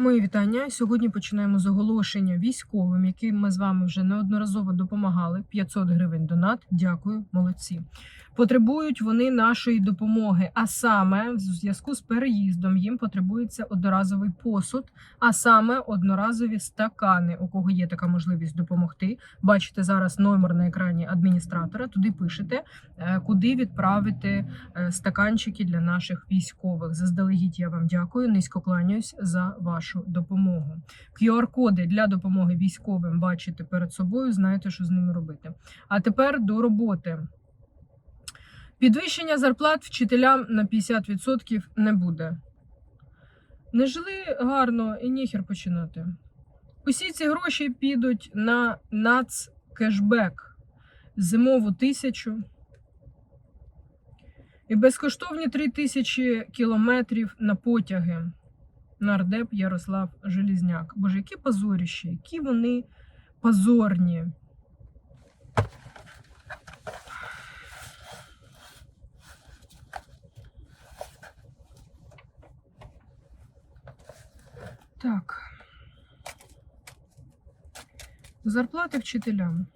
Мої вітання. Сьогодні починаємо з оголошення військовим, яким ми з вами вже неодноразово допомагали. 500 гривень донат. Дякую, молодці. Потребують вони нашої допомоги. А саме, в зв'язку з переїздом їм потребується одноразовий посуд, а саме одноразові стакани. У кого є така можливість допомогти. Бачите зараз номер на екрані адміністратора. Туди пишете, е, куди відправити е, стаканчики для наших військових. Заздалегідь я вам дякую. Низько кланяюсь за вашу допомогу. QR-коди для допомоги військовим бачите перед собою. Знаєте, що з ними робити. А тепер до роботи. Підвищення зарплат вчителям на 50% не буде. Не жили гарно і ніхер починати. Усі ці гроші підуть на нацкешбек зимову тисячу і безкоштовні 3 тисячі кілометрів на потяги. Нардеп Ярослав Желізняк. Боже, які позоріщі, які вони позорні. Так. Зарплати вчителям.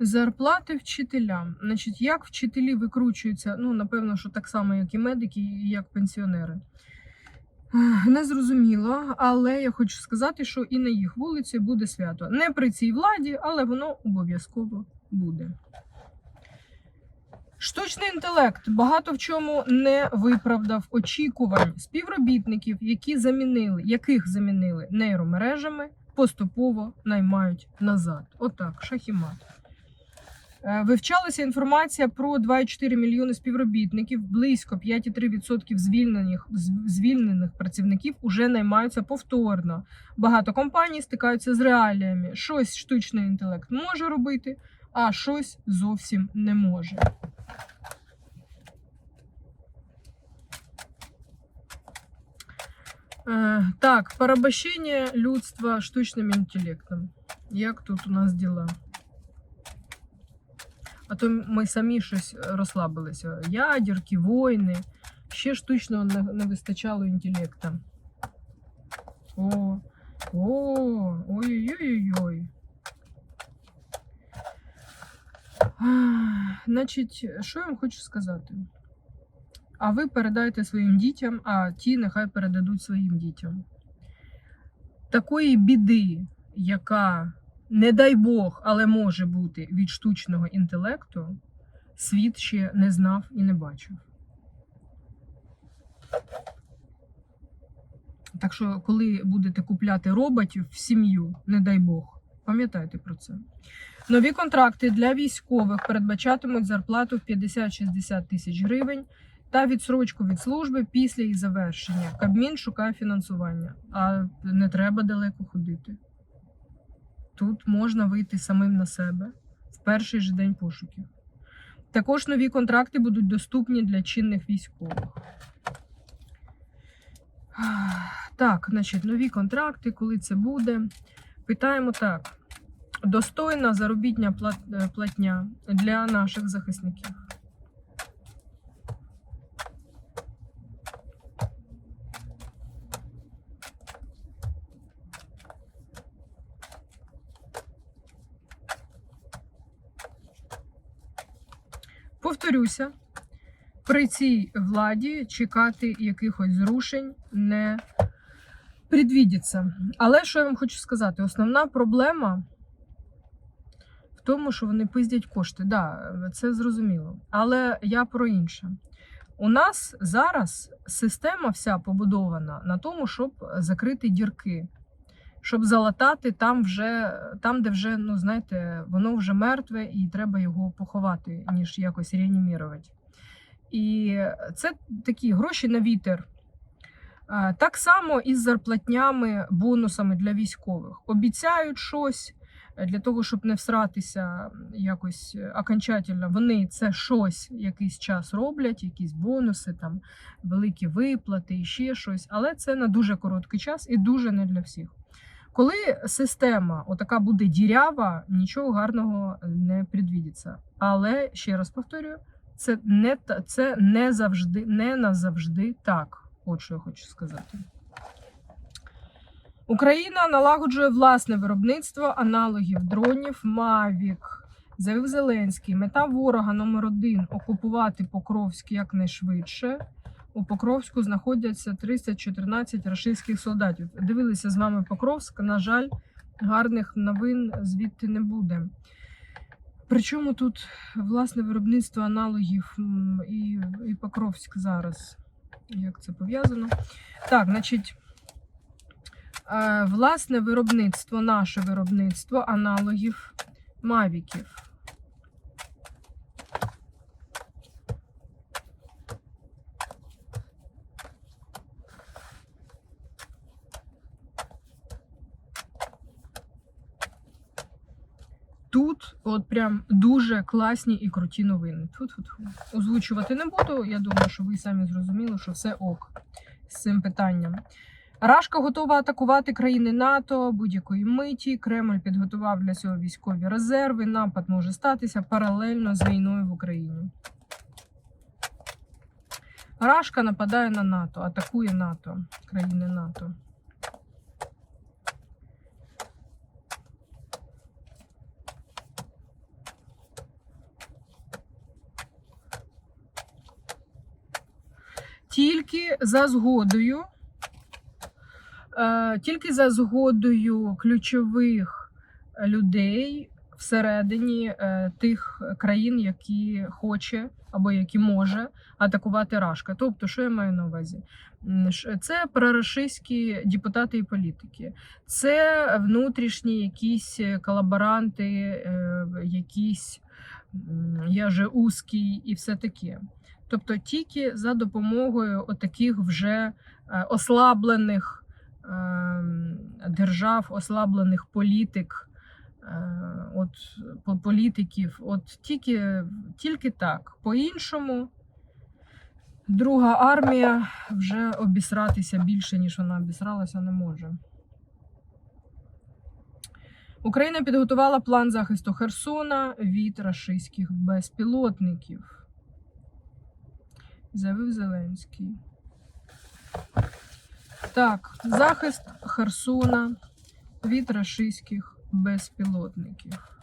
Зарплати вчителям. Значить, як вчителі викручуються, ну, напевно, що так само, як і медики, і як пенсіонери. Не зрозуміло, але я хочу сказати, що і на їх вулиці буде свято. Не при цій владі, але воно обов'язково буде. Штучний інтелект багато в чому не виправдав очікувань співробітників, які замінили, яких замінили нейромережами, поступово наймають назад. Отак, шахімат. Е, Вивчалася інформація про 2,4 мільйони співробітників. Близько 5,3% звільнених звільнених працівників уже наймаються повторно. Багато компаній стикаються з реаліями. Щось штучний інтелект може робити, а щось зовсім не може. Е, Так, порабощення людства штучним інтелектом. Як тут у нас діла? А то ми самі щось розслабилися. Ядерки, війни. Ще штучного не, вистачало інтелекту. О, о, ой-ой-ой-ой. Значить, що я вам хочу сказати? А ви передайте своїм дітям, а ті нехай передадуть своїм дітям. Такої біди, яка не дай Бог, але може бути від штучного інтелекту, світ ще не знав і не бачив. Так що, коли будете купляти роботів в сім'ю, не дай Бог, пам'ятайте про це. Нові контракти для військових передбачатимуть зарплату в 50-60 тисяч гривень та відсрочку від служби після її завершення. Кабмін шукає фінансування, а не треба далеко ходити. Тут можна вийти самим на себе в перший же день пошуків. Також нові контракти будуть доступні для чинних військових. Так, значить, нові контракти, коли це буде. Питаємо так: достойна заробітня е, платня для наших захисників. Повторюся, при цій владі чекати якихось зрушень не предвідиться. Але що я вам хочу сказати? Основна проблема в тому, що вони пиздять кошти. Да, це зрозуміло. Але я про інше. У нас зараз система вся побудована на тому, щоб закрити дірки, щоб залатати там, вже, там де вже, ну знаєте, воно вже мертве і треба його поховати, ніж якось реанімірувати. І це такі гроші на вітер. Так само і з зарплатнями, бонусами для військових. Обіцяють щось, е, для того, щоб не всратися якось е, окончательно, вони це щось якийсь час роблять, якісь бонуси, там великі виплати і ще щось, але це на дуже короткий час і дуже не для всіх. Коли система отака буде дірява, нічого гарного не предвідиться. Але ще раз повторюю, це не це не завжди, не назавжди так. От що я хочу сказати. Україна налагоджує власне виробництво аналогів дронів Мавік. Заявив Зеленський. Мета ворога номер один окупувати Покровськ якнайшвидше. У Покровську знаходяться 314 рашистських солдатів. Дивилися з вами Покровськ. На жаль, гарних новин звідти не буде. Причому тут власне виробництво аналогів і, і Покровськ зараз. Як це пов'язано? Так, значить, е, власне виробництво, наше виробництво аналогів мавіків. Тут от прям дуже класні і круті новини. Тьфу-тьфу-тьфу. Озвучувати не буду. Я думаю, що ви самі зрозуміли, що все ок з цим питанням. Рашка готова атакувати країни НАТО будь-якої миті. Кремль підготував для цього військові резерви. Напад може статися паралельно з війною в Україні. Рашка нападає на НАТО, атакує НАТО, країни НАТО. Тільки за згодою, е, тільки за згодою ключових людей всередині е, тих країн, які хоче або які може атакувати Рашка. Тобто, що я маю на увазі? Це прорашистські депутати і політики, це внутрішні якісь колаборанти, е, якісь я же узкий і все таке. Тобто тільки за допомогою отаких вже е, ослаблених ем, держав, ослаблених політик, е, от політиків, от тільки, тільки так. По-іншому, друга армія вже обісратися більше, ніж вона обісралася, не може. Україна підготувала план захисту Херсона від рашистських безпілотників заявив Зеленський. Так, захист Херсона від рашистських безпілотників.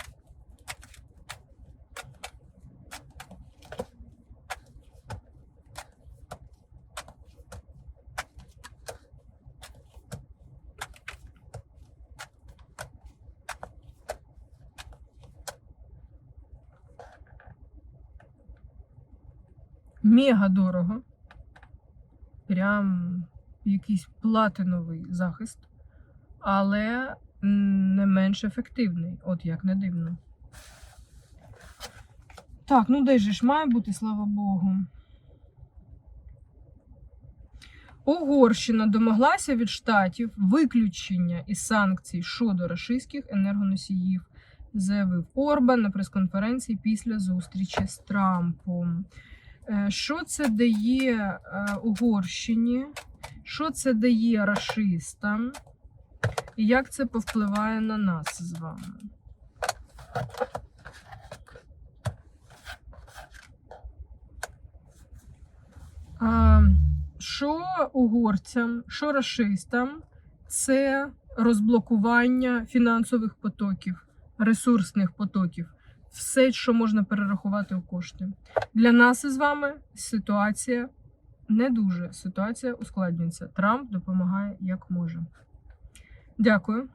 Мега дорого. Прям якийсь платиновий захист, але не менш ефективний, от як не дивно. Так, ну де же ж має бути, слава Богу. Угорщина домоглася від штатів виключення із санкцій щодо рашистських енергоносіїв, заявив Орбан на прес-конференції після зустрічі з Трампом. Е, Що це дає е, Угорщині? Що це дає рашистам? І як це повпливає на нас з вами? А, Що угорцям, що рашистам? Це розблокування фінансових потоків, ресурсних потоків. Все, що можна перерахувати у кошти. Для нас із вами ситуація не дуже. Ситуація ускладнюється. Трамп допомагає як може. Дякую.